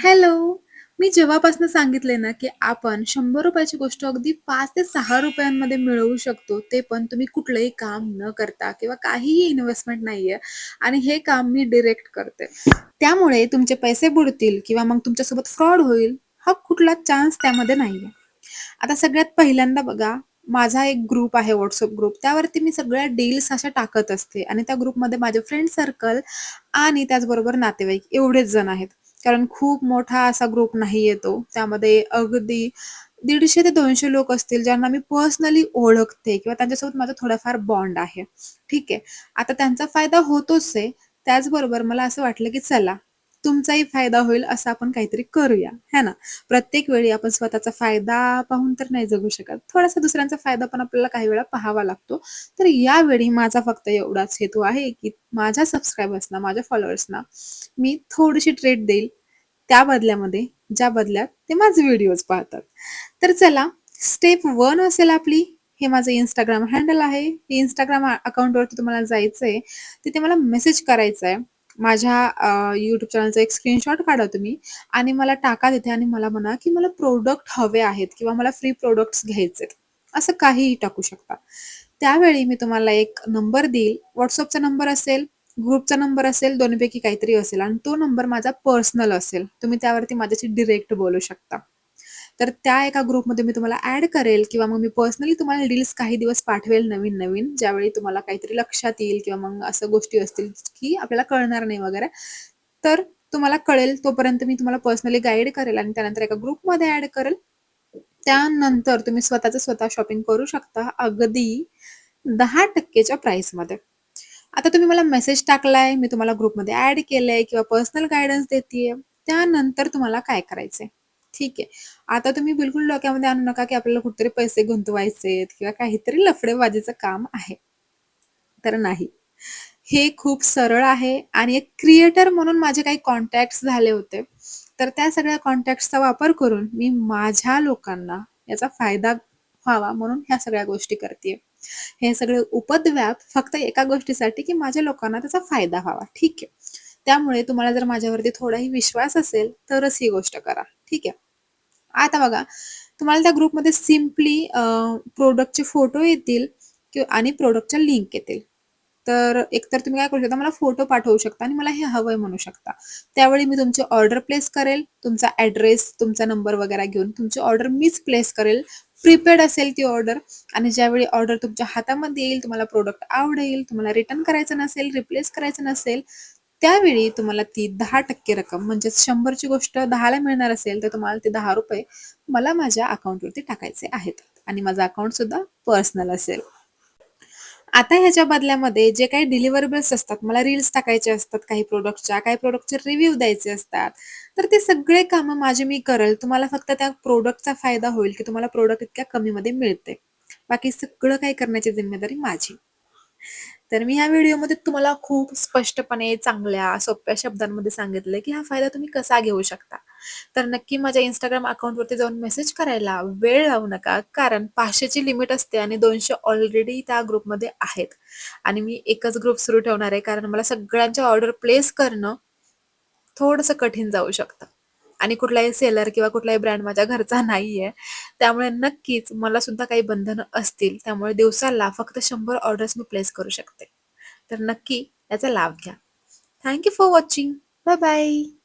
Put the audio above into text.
Hello. मी जेव्हापासून सांगितले ना, की आपण शंभर रुपयाची गोष्ट अगदी पाच ते सहा रुपयांमध्ये मिळवू शकतो. ते पण तुम्ही कुठलंही काम न करता किंवा काहीही इन्व्हेस्टमेंट नाहीये आणि हे काम मी डिरेक्ट करते. त्यामुळे तुमचे पैसे बुडतील किंवा मग तुमच्यासोबत फ्रॉड होईल, हा कुठला चान्स त्यामध्ये नाहीये. आता सगळ्यात पहिल्यांदा बघा, माझा एक ग्रुप आहे व्हॉट्सअप ग्रुप. त्यावरती मी सगळ्या डील्स अशा टाकत असते आणि त्या ग्रुपमध्ये माझे फ्रेंड सर्कल आणि त्याचबरोबर नातेवाईक एवढेच जण आहेत. कारण खूप मोठा असा ग्रुप नाही येतो त्यामध्ये अगदी दीडशे ते दोनशे लोक असतील, ज्यांना मी पर्सनली ओळखते किंवा त्यांच्यासोबत माझा थोडाफार बॉन्ड आहे. ठीक आहे. आता त्यांचा फायदा होतोच आहे. त्याचबरोबर मला असं वाटलं, की चला तुमचाही फायदा होईल असं आपण काहीतरी करूया, है ना? प्रत्येक वेळी आपण स्वतःचा फायदा पाहून तर नाही जगू शकत. थोडासा दुसऱ्यांचा फायदा पण आपल्याला काही वेळा पाहावा लागतो. तर यावेळी माझा फक्त एवढाच हेतू आहे, की माझ्या सबस्क्रायबर्सना, माझ्या फॉलोअर्सना मी थोडीशी ट्रीट देईल. त्या बदल्यामध्ये, ज्या बदल्यात ते माझे व्हिडिओज पाहतात. तर चला स्टेप वन असेल आपली, हे माझं इंस्टाग्राम हँडल आहे. इंस्टाग्राम अकाउंटवरती तुम्हाला जायचंय. तिथे मला मेसेज करायचा आहे. माझ्या यूट्यूब चॅनलचा एक स्क्रीनशॉट काढा तुम्ही आणि मला टाका तिथे आणि मला म्हणा, की मला प्रोडक्ट हवे आहेत किंवा मला फ्री प्रोडक्ट्स घ्यायचे आहेत असं काहीही टाकू शकता. त्यावेळी मी तुम्हाला एक नंबर देईल. व्हॉट्सअपचा नंबर असेल, ग्रुपचा नंबर असेल, दोन्हीपैकी काहीतरी असेल आणि तो नंबर माझा पर्सनल असेल. तुम्ही त्यावरती माझ्याशी डिरेक्ट बोलू शकता. तर त्या एका ग्रुपमध्ये मी तुम्हाला ॲड करेल किंवा मग मी पर्सनली तुम्हाला रील्स काही दिवस पाठवेल नवीन-नवीन, ज्यावेळी तुम्हाला काहीतरी लक्षात येईल किंवा मग असं गोष्टी असतील, की आपल्याला कळणार नाही वगैरे. तर तुम्हाला कळेल तोपर्यंत मी तुम्हाला पर्सनली गाईड करेल आणि त्यानंतर एका ग्रुपमध्ये ॲड करेल. त्यानंतर तुम्ही स्वतःचं स्वतः शॉपिंग करू शकता अगदी 10% च्या प्राईसमध्ये. आता तुम्ही मला मेसेज टाकलाय, मी तुम्हाला ग्रुपमध्ये ऍड केलंय किंवा पर्सनल गायडन्स देते त्यानंतर तुम्हाला काय करायचंय? ठीक आहे. आता तुम्ही बिलकुल डोक्यामध्ये आणू नका, की आपल्याला कुठेतरी पैसे गुंतवायचेत किंवा काहीतरी लफडेबाजीचं काम आहे. तर नाही. हे खूप सरळ आहे आणि एक क्रिएटर म्हणून माझे काही कॉन्टॅक्ट झाले होते. तर त्या सगळ्या कॉन्टॅक्टचा वापर करून मी माझ्या लोकांना याचा फायदा व्हावा म्हणून ह्या सगळ्या गोष्टी करते हे सगळे उपद्व्याप फक्त एका गोष्टीसाठी, की माझ्या लोकांना त्याचा फायदा व्हावा. ठीक आहे. त्यामुळे तुम्हाला जर माझ्यावरती थोडाही विश्वास असेल, तरच ही गोष्ट करा. ठीक आहे. आता बघा, तुम्हाला त्या ग्रुपमध्ये सिम्पली प्रोडक्टचे फोटो येतील किंवा आणि प्रोडक्टच्या लिंक येतील. तर एकतर तुम्ही काय करू शकता, मला फोटो पाठवू शकता आणि मला हे हवंय म्हणू शकता. त्यावेळी मी तुमची ऑर्डर प्लेस करेल. तुमचा ऍड्रेस तुमचा नंबर वगैरे घेऊन तुमची ऑर्डर मीच प्लेस करेल. प्रीपेड असेल ती ऑर्डर आणि ज्यावेळी ऑर्डर तुमच्या हातामध्ये येईल, तुम्हाला प्रोडक्ट आवडेल, तुम्हाला रिटर्न करायचं नसेल, रिप्लेस करायचं नसेल, त्यावेळी तुम्हाला ती 10% रक्कम म्हणजेच शंभरची गोष्ट दहाला मिळणार असेल, तर तुम्हाला ते ₹10 मला माझ्या अकाउंटवरती टाकायचे आहेत आणि माझा अकाउंट सुद्धा पर्सनल असेल. आता ह्याच्या बदल्यामध्ये जे काही डिलिव्हरेबल्स असतात, मला रील्स टाकायचे असतात काही प्रोडक्टच्या काही प्रोडक्टचे रिव्ह्यू द्यायचे असतात. तर ते सगळे कामं माझे मी करेल. तुम्हाला फक्त त्या प्रोडक्टचा फायदा होईल, की तुम्हाला प्रोडक्ट इतक्या कमीमध्ये मिळते. बाकी सगळं काही करण्याची जिम्मेदारी माझी. तर मी ह्या व्हिडिओमध्ये तुम्हाला खूप स्पष्टपणे, चांगल्या, सोप्या शब्दांमध्ये सांगितलंय, की हा फायदा तुम्ही कसा घेऊ शकता. तर नक्की माझ्या इंस्टाग्राम अकाउंटवरती जाऊन मेसेज करायला वेळ लावू नका. कारण पाचशेची लिमिट असते आणि दोनशे ऑलरेडी त्या ग्रुपमध्ये आहेत आणि मी एकच ग्रुप सुरू ठेवणार आहे. कारण मला सगळ्यांच्या ऑर्डर प्लेस करणं थोडंसं कठीण जाऊ शकतं आणि कुठलाही सेलर किंवा कुठलाही ब्रँड माझ्या घरचा नाहीये. त्यामुळे नक्कीच मला सुद्धा काही बंधनं असतील. त्यामुळे दिवसाला फक्त शंभर ऑर्डर्स मी प्लेस करू शकते. तर नक्की याचा लाभ घ्या. Thank you for watching. Bye bye.